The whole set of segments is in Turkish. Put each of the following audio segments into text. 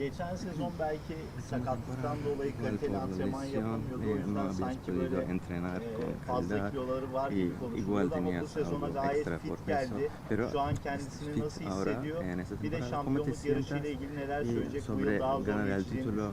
Geçen sezon belki sakatlıktan dolayı kaliteli antrenman yapamıyordu. O yüzden sanki böyle e, fazla kiloları var gibi konuşuluyordu ama bu sezona gayet fit geldi. Şu an kendisini nasıl hissediyor? Bir de temporada. ¿Cómo te şampiyonluk yarışıyla ilgili neler söyleyecek? Bu yıl daha zor geçeceğini mu?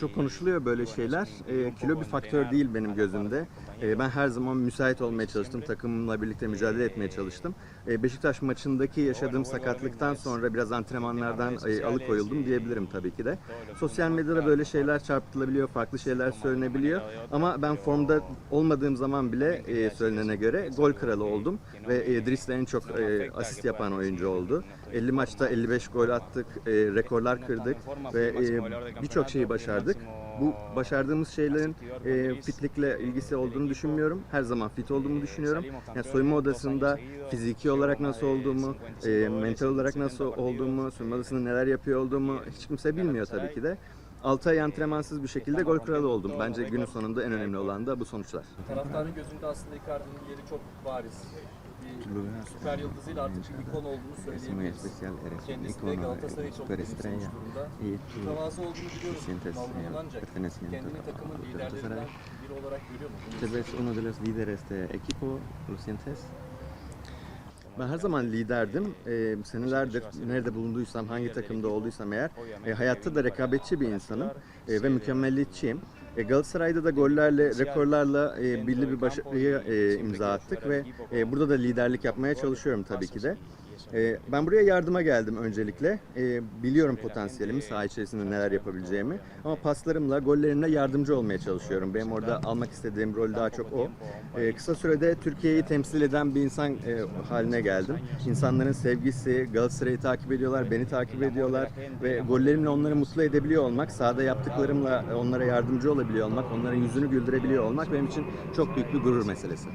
Çok konuşuluyor böyle şeyler. E, kilo bir faktör değil benim gözümde. E, ben her zaman müsait olmaya çalıştım. Takımımla birlikte mücadele etmeye çalıştım. E, Beşiktaş maçındaki yaşadığım sakatlıktan sonra biraz antrenmanlardan e, alıkoyuldum diyebilirim tabii ki de. Sosyal medyada böyle şeyler çarpıtılabiliyor, farklı şeyler söylenebiliyor. Ama ben formda olmadığım zaman bile e, söylenene göre gol kralı oldum. Ve e, Dries de en çok e, asist yapan oyuncu oldu. 50 maçta 55 gol attık, e, rekorlar kırdık ve e, birçok şeyi başardık. Bu başardığımız şeylerin e, fitlikle ilgisi olduğunu düşünmüyorum. Her zaman fit olduğumu düşünüyorum. Yani soyunma odasında fiziki olarak nasıl olduğumu, e, mental olarak nasıl olduğumu, soyunma odasında neler yapıyor olduğumu hiç kimse bilmiyor tabii ki de. 6 ay antrenmansız bir şekilde gol kralı oldum. Bence günün sonunda en önemli olan da bu sonuçlar. Taraftarın gözünde aslında Icardi'nin yeri çok bariz. Bir süper yıldızıyla artık bir ikon olduğunu söyleyebiliriz. Kendisi de Galatasaray'ı çok benimsemiş durumda. Mütevazı olduğunu biliyoruz. eh, ancak kendini takımın liderlerinden biri olarak görüyor mu? ¿Te ves uno de los líderes de equipo? ¿Lo sientes? Ben her zaman liderdim. Ee, senelerdir nerede bulunduysam, hangi takımda olduysam eğer e, hayatta da rekabetçi bir insanım e, ve mükemmelliyetçiyim. E, Galatasaray'da da gollerle, rekorlarla e, belli bir başarıya e, imza attık ve e, burada da liderlik yapmaya çalışıyorum tabii ki de. E, ben buraya yardıma geldim öncelikle. E, biliyorum potansiyelimi, saha içerisinde neler yapabileceğimi. Ama paslarımla, gollerimle yardımcı olmaya çalışıyorum. Benim orada almak istediğim rol daha çok o. E, kısa sürede Türkiye'yi temsil eden bir insan e, haline geldim. İnsanların sevgisi, Galatasaray'ı takip ediyorlar, beni takip ediyorlar ve gollerimle onları mutlu edebiliyor olmak, sahada yaptıklarımla onlara yardımcı olabiliyor olmak, onların yüzünü güldürebiliyor olmak benim için çok büyük bir gurur meselesi.